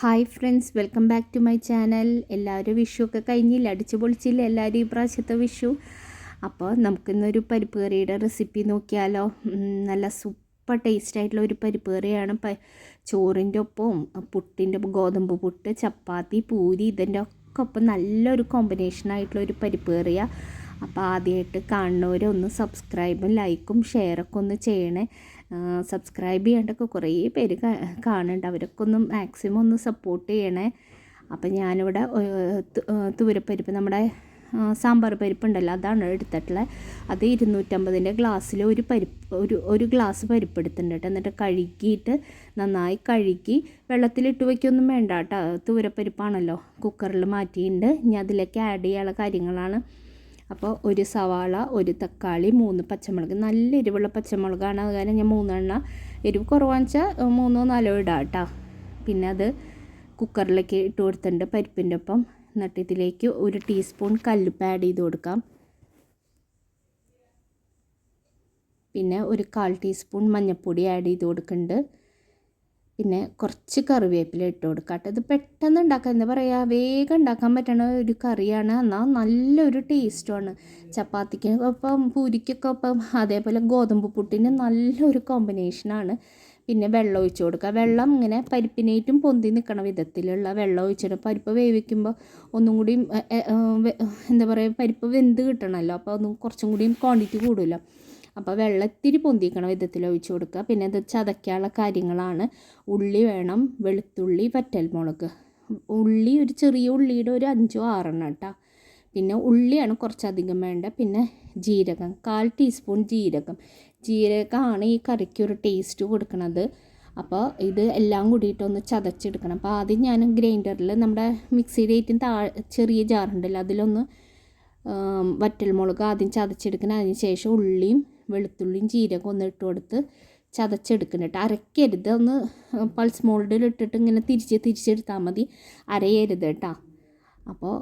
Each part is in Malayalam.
Hi friends welcome back to my channel. എല്ലാവരും വിഷു ഒക്കെ കഴിഞ്ഞില്ല? അടിച്ചു പൊളിച്ചില്ല എല്ലാവരും ഈ പ്രാവശ്യത്തെ വിഷു. അപ്പോൾ നമുക്കിന്നൊരു പരിപ്പ് കറിയുടെ റെസിപ്പി നോക്കിയാലോ. നല്ല സൂപ്പർ ടേസ്റ്റ് ആയിട്ടുള്ള ഒരു പരിപ്പ് കറിയാണ് പ ചോറിന്റെ ഒപ്പവും പുട്ടിന്റെ ഗോതമ്പ് പുട്ട് ചപ്പാത്തി പൂരി ഇതിന്റെ ഒക്കെ ഒപ്പം നല്ലൊരു കോമ്പിനേഷൻ ആയിട്ടുള്ള ഒരു പരിപ്പ് കറിയാണ് അപ്പോൾ ആദ്യമായിട്ട് കാണുന്നവർ ഒന്ന് സബ്സ്ക്രൈബും ലൈക്കും ഷെയറൊക്കെ ഒന്ന് ചെയ്യണേ. സബ്സ്ക്രൈബ് ചെയ്യാണ്ടൊക്കെ കുറേ പേര് കാണുന്നുണ്ട്. അവരൊക്കെ ഒന്ന് മാക്സിമം ഒന്ന് സപ്പോർട്ട് ചെയ്യണേ. അപ്പം ഞാനിവിടെ തൂരപ്പരിപ്പ് നമ്മുടെ സാമ്പാർ പരിപ്പ് ഉണ്ടല്ലോ അതാണ് എടുത്തിട്ടുള്ളത് അത് ഇരുന്നൂറ്റമ്പതിന്റെ ഗ്ലാസ്സിൽ ഒരു പരിപ്പ് ഒരു ഒരു ഗ്ലാസ് പരിപ്പ് എടുത്തിട്ടുണ്ട് കേട്ടോ. എന്നിട്ട് കഴുകിയിട്ട് നന്നായി കഴുകി വെള്ളത്തിലിട്ട് വയ്ക്കൊന്നും വേണ്ട കേട്ടോ. തുവരപ്പരിപ്പാണല്ലോ കുക്കറിൽ മാറ്റിയിട്ടുണ്ട്. ഇനി അതിലേക്ക് ആഡ് ചെയ്യാനുള്ള കാര്യങ്ങളാണ്. അപ്പോൾ ഒരു സവാള ഒരു തക്കാളി മൂന്ന് പച്ചമുളക്. നല്ല എരിവുള്ള പച്ചമുളകാണ്. അത് കാരണം ഞാൻ മൂന്നെണ്ണ എരിവ് കുറവാന്ന് വെച്ചാൽ മൂന്നോ നാലോ ഇടാം കേട്ടോ പിന്നെ അത് കുക്കറിലേക്ക് ഇട്ട് കൊടുത്തിട്ടുണ്ട് പരിപ്പിന്റെ ഒപ്പം. എന്നിട്ട് ഇതിലേക്ക് ഒരു ടീസ്പൂൺ കല്ലുപ്പ് ആഡ് ചെയ്ത് കൊടുക്കാം. പിന്നെ ഒരു കാൽ ടീസ്പൂൺ മഞ്ഞൾപ്പൊടി ആഡ് ചെയ്ത് കൊടുക്കുന്നുണ്ട്. പിന്നെ കുറച്ച് കറിവേപ്പില ഇട്ട് കൊടുക്കാം ഇത് പെട്ടെന്ന് ഉണ്ടാക്കാം എന്താ പറയുക വേഗം ഉണ്ടാക്കാൻ പറ്റണ ഒരു കറിയാണ്. എന്നാൽ നല്ലൊരു ടേസ്റ്റുമാണ് ചപ്പാത്തിക്ക് ഒപ്പം പൂരിക്കൊക്കെ ഒപ്പം അതേപോലെ ഗോതമ്പ് പുട്ടിന് നല്ലൊരു കോമ്പിനേഷനാണ് പിന്നെ വെള്ളം ഒഴിച്ച് കൊടുക്കുക. വെള്ളം ഇങ്ങനെ പരിപ്പിനേറ്റും പൊന്തി നിൽക്കണ വിധത്തിലുള്ള വെള്ളം ഒഴിച്ചിട്ട് പരിപ്പ് വേവിക്കുമ്പോൾ ഒന്നും വെ- എന്താ പറയുക പരിപ്പ് വെന്ത് കിട്ടണമല്ലോ. അപ്പോൾ ഒന്നും കുറച്ചും കൂടിയും ക്വാണ്ടിറ്റി കൂടുമല്ലോ. അപ്പോൾ വെള്ളത്തിരി പൊന്തിക്കണ വിധത്തിൽ ഒഴിച്ച് കൊടുക്കുക. പിന്നെ ഇത് ചതയ്ക്കാനുള്ള കാര്യങ്ങളാണ്. ഉള്ളി വേണം വെളുത്തുള്ളി വറ്റൽമുളക്. ഉള്ളി ഒരു ചെറിയ ഉള്ളിയുടെ ഒരു അഞ്ചോ ആറെണ്ണം കേട്ടോ പിന്നെ ഉള്ളിയാണ് കുറച്ചധികം വേണ്ട. പിന്നെ ജീരകം കാൽ ടീസ്പൂൺ ജീരകം. ജീരകമാണ് ഈ കറിക്ക് ഒരു ടേസ്റ്റ് കൊടുക്കുന്നത് അപ്പോൾ ഇത് എല്ലാം കൂടിയിട്ടൊന്ന് ചതച്ചെടുക്കണം. അപ്പോൾ ആദ്യം ഞാൻ ഗ്രൈൻഡറിൽ നമ്മുടെ മിക്സിയുടെ ഏറ്റവും താ ചെറിയ ജാറുണ്ടല്ലോ അതിലൊന്ന് വറ്റൽമുളക് ആദ്യം ചതച്ചെടുക്കണം. അതിന് ശേഷം ഉള്ളിയും വെളുത്തുള്ളിയും ജീരകം ഒന്ന് ഇട്ട് കൊടുത്ത് ചതച്ചെടുക്കണം കേട്ടോ അരക്കരുത്. ഒന്ന് പൾസ് മോൾഡിൽ ഇട്ടിട്ട് ഇങ്ങനെ തിരിച്ച് തിരിച്ചെടുത്താൽ മതി. അരയരുത് കേട്ടോ. അപ്പോൾ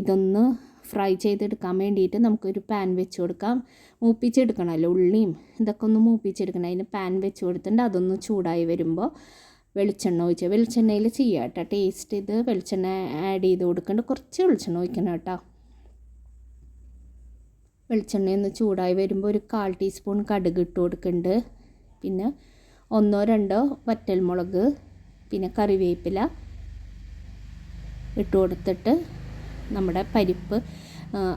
ഇതൊന്ന് ഫ്രൈ ചെയ്തെടുക്കാൻ വേണ്ടിയിട്ട് നമുക്കൊരു പാൻ വെച്ച് കൊടുക്കാം. മൂപ്പിച്ചെടുക്കണമല്ലോ ഉള്ളിയും ഇതൊക്കെ ഒന്ന് മൂപ്പിച്ചെടുക്കണം. അതിന് പാൻ വെച്ച് കൊടുത്തിട്ട് അതൊന്ന് ചൂടായി വരുമ്പോൾ വെളിച്ചെണ്ണ ഒഴിച്ച് വെളിച്ചെണ്ണയിൽ ചെയ്യാം കേട്ടോ. ടേസ്റ്റ് ഇത് വെളിച്ചെണ്ണ ആഡ് ചെയ്ത് കൊടുക്കേണ്ട കുറച്ച് വെളിച്ചെണ്ണ ഒഴിക്കണം കേട്ടോ. വെളിച്ചെണ്ണ ഒന്ന് ചൂടായി വരുമ്പോൾ ഒരു കാൽ ടീസ്പൂൺ കടുക് ഇട്ട് കൊടുക്കുന്നുണ്ട്. പിന്നെ ഒന്നോ രണ്ടോ വറ്റൽമുളക് പിന്നെ കറിവേപ്പില ഇട്ട് കൊടുത്തിട്ട് നമ്മുടെ പരിപ്പ്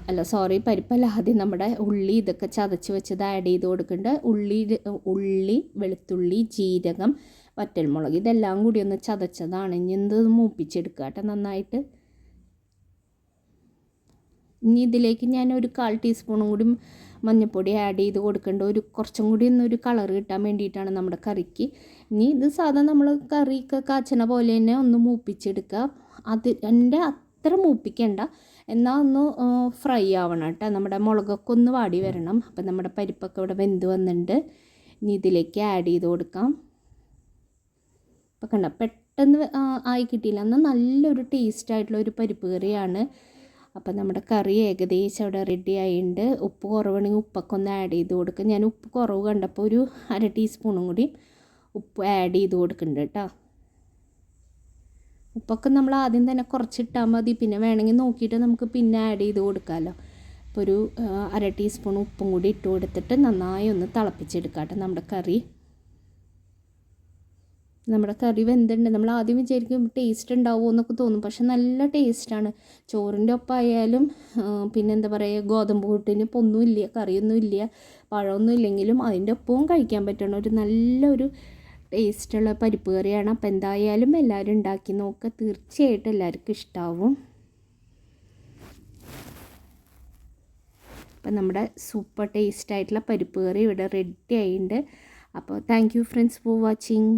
അല്ല സോറി പരിപ്പല്ല ആദ്യം നമ്മുടെ ഉള്ളി ഇതൊക്കെ ചതച്ച് വെച്ചത് ആഡ് ചെയ്ത് കൊടുക്കുന്നുണ്ട്. ഉള്ളി ഉള്ളി വെളുത്തുള്ളി ജീരകം വറ്റൽമുളക് ഇതെല്ലാം കൂടി ഒന്ന് ചതച്ചതാണ്. ഇനി എന്ത് മൂപ്പിച്ചെടുക്കുക കേട്ടോ നന്നായിട്ട്. ഇനി ഇതിലേക്ക് ഞാൻ ഒരു കാൽ ടീസ്പൂണും കൂടി മഞ്ഞൾപ്പൊടി ആഡ് ചെയ്ത് കൊടുക്കേണ്ട. ഒരു കുറച്ചും കൂടി ഒന്നൊരു കളർ കിട്ടാൻ വേണ്ടിയിട്ടാണ് നമ്മുടെ കറിക്ക്. ഇനി ഇത് സാധാരണ നമ്മൾ കറിയൊക്കെ കാച്ചണ പോലെ തന്നെ ഒന്ന് മൂപ്പിച്ചെടുക്കുക അത് എന്റെ അത്ര മൂപ്പിക്കേണ്ട. എന്നാൽ ഒന്ന് ഫ്രൈ ആവണം കേട്ടോ. നമ്മുടെ മുളകൊക്കെ ഒന്ന് വാടി വരണം. അപ്പം നമ്മുടെ പരിപ്പൊക്കെ ഇവിടെ വെന്ത് വന്നിട്ടുണ്ട് ഇനി ഇതിലേക്ക് ആഡ് ചെയ്ത് കൊടുക്കാം. ഇപ്പം കണ്ട പെട്ടെന്ന് ആയി കിട്ടിയില്ല. എന്നാൽ നല്ലൊരു ടേസ്റ്റ് ആയിട്ടുള്ള ഒരു പരിപ്പ് കറിയാണ്. അപ്പം നമ്മുടെ കറി ഏകദേശം അവിടെ റെഡി ആയിട്ടുണ്ട്. ഉപ്പ് കുറവാണെങ്കിൽ ഉപ്പൊക്കെ ഒന്ന് ആഡ് ചെയ്ത് കൊടുക്കുക ഞാൻ ഉപ്പ് കുറവ് കണ്ടപ്പോൾ ഒരു അര ടീസ്പൂണും കൂടി ഉപ്പ് ആഡ് ചെയ്ത് കൊടുക്കുന്നുണ്ട് കേട്ടോ. ഉപ്പൊക്കെ നമ്മൾ ആദ്യം തന്നെ കുറച്ചിട്ടാൽ മതി. പിന്നെ വേണമെങ്കിൽ നോക്കിയിട്ട് നമുക്ക് പിന്നെ ആഡ് ചെയ്ത് കൊടുക്കാമല്ലോ. അപ്പോൾ ഒരു അര ടീസ്പൂൺ ഉപ്പും കൂടി ഇട്ട് കൊടുത്തിട്ട് നന്നായി ഒന്ന് തിളപ്പിച്ചെടുക്കാം കേട്ടോ നമ്മുടെ കറി. നമ്മുടെ കറി വെന്തുണ്ട് നമ്മൾ ആദ്യം വിചാരിക്കും ടേസ്റ്റ് ഉണ്ടാവുമോ എന്നൊക്കെ തോന്നും. പക്ഷെ നല്ല ടേസ്റ്റാണ് ചോറിന്റെ ഒപ്പമായാലും പിന്നെ എന്താ പറയുക ഗോതമ്പ് കൂട്ടിന് ഇപ്പോൾ ഒന്നുമില്ല കറിയൊന്നും ഇല്ല പഴമൊന്നും ഇല്ലെങ്കിലും അതിന്റെ ഒപ്പവും കഴിക്കാൻ പറ്റണം ഒരു നല്ലൊരു ടേസ്റ്റുള്ള പരിപ്പ് കറിയാണ്. അപ്പോൾ എന്തായാലും എല്ലാവരും ഉണ്ടാക്കി നോക്കുക തീർച്ചയായിട്ടും എല്ലാവർക്കും ഇഷ്ടാവും. അപ്പം നമ്മുടെ സൂപ്പർ ടേസ്റ്റ് ആയിട്ടുള്ള പരിപ്പ് കറി ഇവിടെ റെഡി ആയിട്ടുണ്ട്. അപ്പോൾ thank you friends for watching